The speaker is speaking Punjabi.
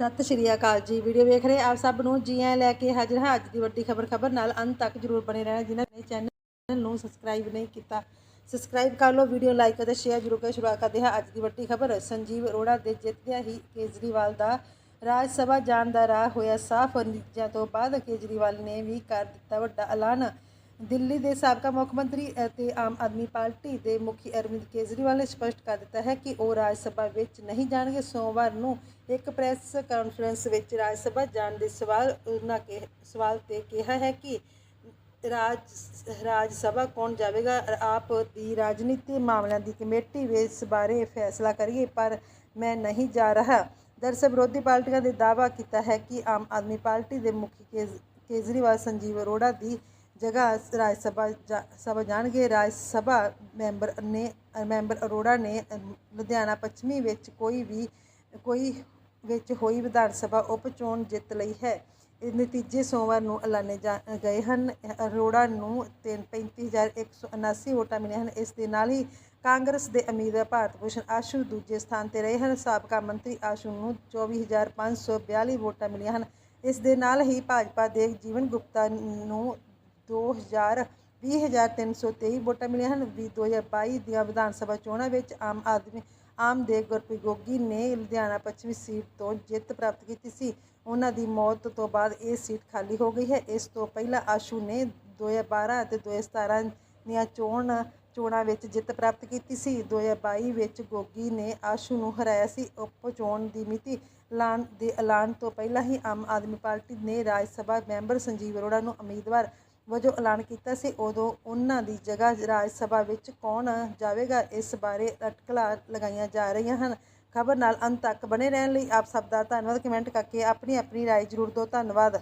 ਸਤਿ ਸ਼੍ਰੀ ਅਕਾਲ ਜੀ। ਵੀਡੀਓ ਵੇਖ ਰਹੇ ਆਪ ਸਭ ਨੂੰ ਜੀ ਆਇਆਂ ਲੈ ਕੇ ਹਾਜ਼ਰ ਹਾਂ। ਅੱਜ ਦੀ ਵੱਡੀ ਖਬਰ ਖਬਰ ਨਾਲ ਅੰਤ ਤੱਕ ਜਰੂਰ ਬਣੇ ਰਹਿਣਾ। ਜਿਨ੍ਹਾਂ ਨੇ ਚੈਨਲ ਨੂੰ ਸਬਸਕ੍ਰਾਈਬ ਨਹੀਂ ਕੀਤਾ ਸਬਸਕ੍ਰਾਈਬ ਕਰ ਲਓ, ਵੀਡੀਓ ਲਾਈਕ ਅਤੇ ਸ਼ੇਅਰ ਜਰੂਰ ਕਰ। ਸ਼ੁਰੂਆਤ ਕਰਦੇ ਹਾਂ ਅੱਜ ਦੀ ਵੱਡੀ ਖਬਰ। ਸੰਜੀਵ ਅਰੋੜਾ ਦੇ ਜਿੱਤਦਿਆਂ ਹੀ ਕੇਜਰੀਵਾਲ ਦਾ। ਰਾਜ ਸਭਾ ਜਾਣ ਦਾ ਰਾਹ ਹੋਇਆ ਸਾਫ਼। ਨਤੀਜਿਆਂ ਤੋਂ ਬਾਅਦ ਕੇਜਰੀਵਾਲ ਨੇ ਵੀ ਕਰ ਦਿੱਤਾ ਵੱਡਾ ਐਲਾਨ। ਦਿੱਲੀ ਦੇ ਸਾਬਕਾ ਮੁੱਖ ਮੰਤਰੀ ਅਤੇ ਆਮ ਆਦਮੀ ਪਾਰਟੀ ਦੇ ਮੁਖੀ ਅਰਵਿੰਦ ਕੇਜਰੀਵਾਲ ਨੇ ਸਪਸ਼ਟ ਕਰ ਦਿੱਤਾ ਹੈ ਕਿ ਉਹ ਰਾਜ ਸਭਾ ਵਿੱਚ ਨਹੀਂ ਜਾਣਗੇ। ਸੋਮਵਾਰ ਨੂੰ ਇੱਕ ਪ੍ਰੈਸ ਕਾਨਫਰੰਸ ਵਿੱਚ ਰਾਜ ਸਭਾ ਜਾਣ ਦੇ ਸਵਾਲ ਉਹਨਾਂ ਕੇ, ਸਵਾਲ ਤੇ ਕਿਹਾ ਹੈ ਕਿ ਰਾਜ ਰਾਜ ਸਭਾ ਕੌਣ ਜਾਵੇਗਾ? ਆਪ ਦੀ ਰਾਜਨੀਤੀ ਮਾਮਲਿਆਂ ਦੀ ਕਮੇਟੀ ਵਿੱਚ ਇਸ ਬਾਰੇ ਫੈਸਲਾ ਕਰੀਏ, ਪਰ ਮੈਂ ਨਹੀਂ ਜਾ ਰਹਾ। ਦਰਅਸਲ ਵਿਰੋਧੀ ਪਾਰਟੀਆਂ ਨੇ ਦਾਅਵਾ ਕੀਤਾ ਹੈ ਕਿ ਆਮ ਆਦਮੀ ਪਾਰਟੀ ਦੇ ਮੁਖੀ ਕੇਜਰੀਵਾਲ, ਸੰਜੀਵ ਅਰੋੜਾ ਦੀ ਜਗ੍ਹਾ ਰਾਜ ਸਭਾ ਜਾ- ਸਭਾ ਜਾਣਗੇ। ਰਾਜ ਸਭਾ ਮੈਂਬਰ ਨੇ, ਮੈਂਬਰ ਅਰੋੜਾ ਨੇ ਲੁਧਿਆਣਾ ਪੱਛਮੀ ਵਿੱਚ ਕੋਈ ਵੀ, ਕੋਈ ਵਿੱਚ ਹੋਈ ਵਿਧਾਨ ਸਭਾ ਉਪ ਚੋਣ ਜਿੱਤ ਲਈ ਹੈ। ਇਹ ਨਤੀਜੇ ਸੋਮਵਾਰ ਨੂੰ ਐਲਾਨੇ ਜਾ- ਗਏ ਹਨ। ਅਰੋੜਾ ਨੂੰ ਤਿੰਨ- 35179 ਵੋਟਾਂ ਮਿਲੀਆਂ ਹਨ। ਇਸ ਦੇ ਨਾਲ ਹੀ ਕਾਂਗਰਸ ਦੇ ਉਮੀਦਵਾਰ ਭਾਰਤ ਭੂਸ਼ਣ ਆਸ਼ੂ ਦੂਜੇ ਸਥਾਨ ਤੇ ਰਹੇ ਹਨ। ਸਾਬਕਾ ਮੰਤਰੀ ਆਸ਼ੂ ਨੂੰ 24542 ਵੋਟਾਂ ਮਿਲੀਆਂ ਹਨ। ਇਸ ਦੇ ਨਾਲ ਹੀ ਭਾਜਪਾ ਦੇ ਜੀਵਨ ਗੁਪਤਾ ਨੂੰ 2000 20323 ਵੋਟਾਂ ਮਿਲੀਆਂ ਹਨ। ਵੀ 2022 ਦੀਆਂ ਵਿਧਾਨ ਸਭਾ ਚੋਣਾਂ ਵਿੱਚ ਆਮ ਆਦਮੀ, ਆਮ ਦੇ ਗੁਰਪ੍ਰੀਤ ਗੋਗੀ ਨੇ ਲੁਧਿਆਣਾ ਪੱਛਮੀ ਸੀਟ ਤੋਂ ਜਿੱਤ ਪ੍ਰਾਪਤ ਕੀਤੀ ਸੀ। ਉਹਨਾਂ ਦੀ ਮੌਤ ਤੋਂ ਬਾਅਦ ਇਹ ਸੀਟ ਖਾਲੀ ਹੋ ਗਈ ਹੈ। ਇਸ ਤੋਂ ਪਹਿਲਾਂ ਆਸ਼ੂ ਨੇ 2012 ਅਤੇ 2017 ਦੀਆਂ ਚੋਣ, ਚੋਣਾਂ ਵਿੱਚ ਜਿੱਤ ਪ੍ਰਾਪਤ ਕੀਤੀ ਸੀ। 2022 ਵਿੱਚ ਗੋਗੀ ਨੇ ਆਸ਼ੂ ਨੂੰ ਹਰਾਇਆ ਸੀ। ਉਪ ਚੋਣ ਦੀ ਮਿਤੀ ਐਲਾਨ ਦੇ ਐਲਾਨ ਤੋਂ ਪਹਿਲਾਂ ਹੀ ਆਮ ਆਦਮੀ ਪਾਰਟੀ ਨੇ ਰਾਜ ਸਭਾ ਮੈਂਬਰ ਸੰਜੀਵ ਅਰੋੜਾ ਨੂੰ ਉਮੀਦਵਾਰ ਵਜੋਂ ਐਲਾਨ ਕੀਤਾ ਸੀ। ਉਦੋਂ ਉਹਨਾਂ ਦੀ ਜਗ੍ਹਾ ਰਾਜ ਸਭਾ ਵਿੱਚ ਕੌਣ ਜਾਵੇਗਾ, ਇਸ ਬਾਰੇ ਅਟਕਲਾਂ ਲਗਾਈਆਂ ਜਾ ਰਹੀਆਂ ਹਨ। ਖਬਰ ਨਾਲ ਅੰਤ ਤੱਕ ਬਣੇ ਰਹਿਣ ਲਈ ਆਪ ਸਭ ਦਾ ਧੰਨਵਾਦ। ਕਮੈਂਟ ਕਰਕੇ ਆਪਣੀ ਆਪਣੀ ਰਾਏ ਜ਼ਰੂਰ ਦਿਓ। ਧੰਨਵਾਦ।